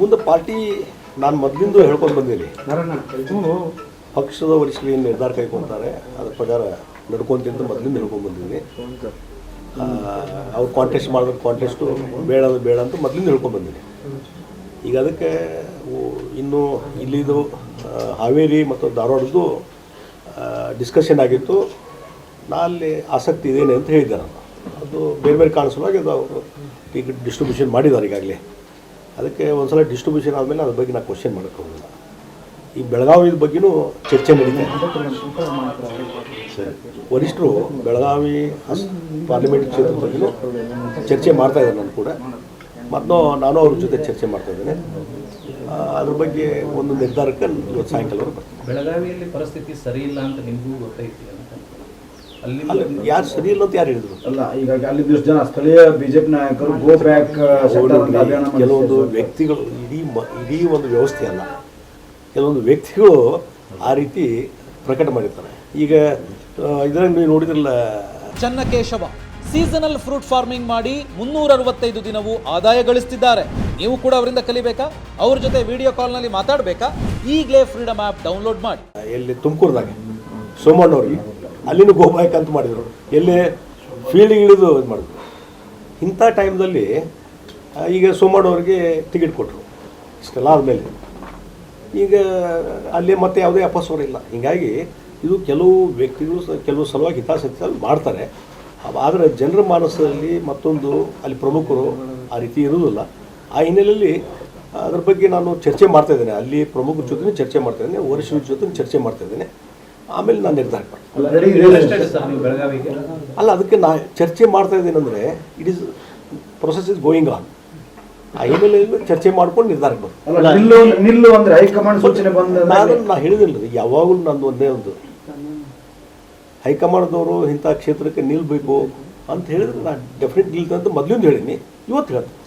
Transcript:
ಮುಂದೆ ಪಾರ್ಟಿ ನಾನು ಮೊದಲಿಂದ ಹೇಳ್ಕೊಂಡು ಬಂದೀನಿ. ಪಕ್ಷದ ವರಿಷ್ಠರು ಏನು ನಿರ್ಧಾರ ಕೈಗೊಳ್ತಾರೆ ಅದ್ರ ಪ್ರಕಾರ ನಡ್ಕೊಂತಿಂತ ಮೊದಲಿಂದ ಹೇಳ್ಕೊಂಡು ಬಂದಿದ್ದೀನಿ ಅವ್ರು ಕಾಂಟೆಸ್ಟ್ ಮಾಡಿದ್ರೆ ಕಾಂಟೆಸ್ಟು ಬೇಡ ಅದು ಬೇಡ ಅಂತ ಮೊದಲಿಂದ ಹೇಳ್ಕೊಂಡು ಬಂದೀನಿ. ಈಗ ಅದಕ್ಕೆ ಇನ್ನೂ ಇಲ್ಲಿದು ಹಾವೇರಿ ಮತ್ತು ಧಾರವಾಡದ್ದು ಡಿಸ್ಕಷನ್ ಆಗಿತ್ತು. ನಾ ಅಲ್ಲಿ ಆಸಕ್ತಿ ಇದೇನೆ ಅಂತ ಹೇಳಿದ್ದೆ ನಾನು. ಅದು ಬೇರೆ ಬೇರೆ ಕಾಣಿಸುವಾಗ ಅದು ಅವರು ಈಗ ಡಿಸ್ಟ್ರಿಬ್ಯೂಷನ್ ಮಾಡಿದ್ದಾರೆ ಈಗಾಗಲೇ. ಅದಕ್ಕೆ ಒಂದ್ಸಲ ಡಿಸ್ಟ್ರಿಬ್ಯೂಷನ್ ಆದಮೇಲೆ ಅದ್ರ ಬಗ್ಗೆ ನಾನು ಕ್ವಶನ್ ಮಾಡೋಕ್ಕೆ ಹೋಗಿಲ್ಲ ಈ ಬೆಳಗಾವಿ ಬಗ್ಗೆನೂ ಚರ್ಚೆ ನಡೀತಾ ಇದೆ ವರಿಷ್ಠರು ಬೆಳಗಾವಿ ಪಾರ್ಲಿಮೆಂಟ್ ಕ್ಷೇತ್ರದ ಬಗ್ಗೆನೂ ಚರ್ಚೆ ಮಾಡ್ತಾ ಇದ್ದಾರೆ ನಾನು ಕೂಡ. ಮತ್ತು ನಾನು ಅವ್ರ ಜೊತೆ ಚರ್ಚೆ ಮಾಡ್ತಾ ಇದ್ದೇನೆ. ಅದ್ರ ಬಗ್ಗೆ ಒಂದು ನಿರ್ಧಾರಕ್ಕೆ ಇವತ್ತು ಸಾಯಂಕಾಲವರೆಗೆ ಬೆಳಗಾವಿಯಲ್ಲಿ ಪರಿಸ್ಥಿತಿ ಸರಿ ಇಲ್ಲ ಅಂತ ನಿಮಗೂ ಗೊತ್ತೈತಿ ಅಂತ ಅಲ್ಲಿ ಅಲ್ಲ ಯಾರು ಸರಿ ಇಲ್ಲ ಅಂತ ಯಾರು ಹೇಳಿದ್ರು? ಅಲ್ಲ ಈಗ ಅಲ್ಲಿ ಇಷ್ಟು ಜನ ಸ್ಥಳೀಯ ಬಿಜೆಪಿ ನಾಯಕರು ಗೋ ಬ್ಯಾಕ್ ಕೆಲವೊಂದು ವ್ಯಕ್ತಿಗಳು ಇಡೀ ಮ ಇಡೀ ಒಂದು ವ್ಯವಸ್ಥೆ ಅಲ್ಲ. ಕೆಲವೊಂದು ವ್ಯಕ್ತಿಗಳು ಆ ರೀತಿ ಪ್ರಕಟ ಮಾಡಿರ್ತಾರೆ. ಈಗ ಇದರಲ್ಲಿ ನೀವು ನೋಡಿದ್ರಲ್ಲ ಚನ್ನಕೇಶವ ಸೀಸನಲ್ ಫ್ರೂಟ್ ಫಾರ್ಮಿಂಗ್ ಮಾಡಿ ಮುನ್ನೂರ ಅರವತ್ತೈದು ದಿನವೂ ಆದಾಯ ಗಳಿಸ್ತಿದ್ದಾರೆ. ನೀವು ಕೂಡ ಅವರಿಂದ ಕಲಿಬೇಕಾ? ಅವ್ರ ಜೊತೆ ವಿಡಿಯೋ ಕಾಲ್ನಲ್ಲಿ ಮಾತಾಡಬೇಕಾ? ಈಗಲೇ ಫ್ರೀಡಮ್ ಆ್ಯಪ್ ಡೌನ್ಲೋಡ್ ಮಾಡಿ. ಎಲ್ಲಿ ತುಮಕೂರ್ದಾಗೆ ಸೋಮಣ್ಣವ್ರಿಗೆ. ಅಲ್ಲಿನೂ ಗೋಬಾಯ್ಕ್ ಅಂತ ಮಾಡಿದರು. ಎಲ್ಲಿ ಫೀಲ್ಡಿಗೆ ಇಳಿದು ಇದು ಮಾಡಿದ್ರು. ಇಂಥ ಟೈಮ್ದಲ್ಲಿ ಈಗ ಸೋಮಣ್ಣವ್ರಿಗೆ ಟಿಕೆಟ್ ಕೊಟ್ಟರು ಇಷ್ಟೆಲ್ಲ ಆದಮೇಲೆ. ಈಗ ಅಲ್ಲಿ ಮತ್ತೆ ಯಾವುದೇ ಅಪಸ್ವರ ಇಲ್ಲ ಹೀಗಾಗಿ ಇದು ಕೆಲವು ವ್ಯಕ್ತಿಗಳು ಕೆಲವು ಸಲುವಾಗಿ ಹಿತಾಸಕ್ತಿಯಲ್ಲಿ ಮಾಡ್ತಾರೆ. ಆದರೆ ಜನರ ಮಾನಸದಲ್ಲಿ ಮತ್ತೊಂದು, ಅಲ್ಲಿ ಪ್ರಮುಖರು ಆ ರೀತಿ ಇರುವುದಿಲ್ಲ. ಆ ಹಿನ್ನೆಲೆಯಲ್ಲಿ ಅದ್ರ ಬಗ್ಗೆ ನಾನು ಚರ್ಚೆ ಮಾಡ್ತಾ ಇದ್ದೇನೆ. ಅಲ್ಲಿ ಪ್ರಮುಖರ ಜೊತೆ ಚರ್ಚೆ ಮಾಡ್ತಾ ಇದ್ದೇನೆ. ವರಿಷ್ಠರ ಜೊತೆ ಚರ್ಚೆ ಮಾಡ್ತಾ ಇದ್ದೇನೆ. ಆಮೇಲೆ ನಾನು ನಿರ್ಧಾರ ಮಾಡ್ತೀನಿ. ಅಲ್ಲ ಅದಕ್ಕೆ ನಾ ಚರ್ಚೆ ಮಾಡ್ತಾ ಇದ್ದೀನಿ ಅಂದರೆ it is process is going on ಆ ಹಿನ್ನೆಲೆಯಲ್ಲಿ ಚರ್ಚೆ ಮಾಡ್ಕೊಂಡು ನಿರ್ಧಾರ ನಿಲ್ಲು ನಿಲ್ಲು ಅಂದ್ರೆ ಹೈಕಮಾಂಡ್ ಸೂಚನೆ ಬಂದ ನಾನು ನಾ ಹೇಳಿದಿಲ್ಲ ಯಾವಾಗಲೂ ನಂದು ಒಂದೇ ಒಂದು. ಹೈಕಮಾಂಡ್ದವರು ಇಂಥ ಕ್ಷೇತ್ರಕ್ಕೆ ನಿಲ್ಬೇಕು ಅಂತ ಹೇಳಿದ್ರೆ ನಾನು ಡೆಫಿನೆಟ್ ನಿಲ್ತಂತ ಮೊದಲಿಂದ ಹೇಳೀನಿ. ಇವತ್ತು ಹೇಳ್ತೀನಿ.